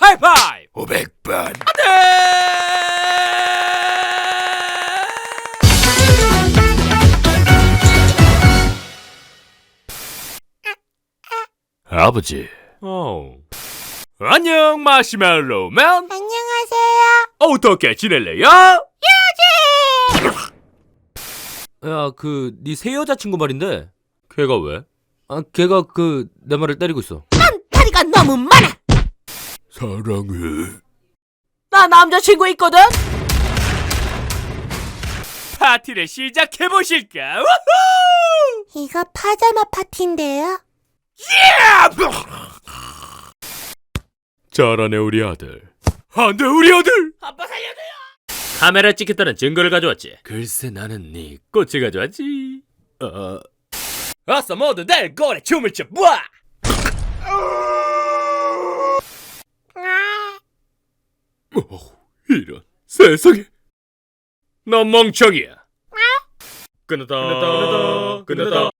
하이파이브 500번 아버지 어. 안녕 마시멜로맨 안녕하세요. 어떻게 지낼래요? 야, 그, 네 새 여자친구 말인데, 걔가 왜? 아, 걔가 그, 내 말을 때리고 있어. 다리가 너무 많아. 사랑해 나 남자친구 있거든. 파티를 시작해 보실까? 이거 파자마 파티인데요. 잘하네 우리 아들. 안돼 우리 아들. 아빠 살려줘요. 카메라 찍혔다는 증거를 가져왔지. 글쎄 나는 네 꽃을 가져왔지. 어. 어서 모두들 고래 춤을 춰 봐. 어, 이런 세상에. 넌 멍청이야. 끝났다. 끝났다. 끝났다.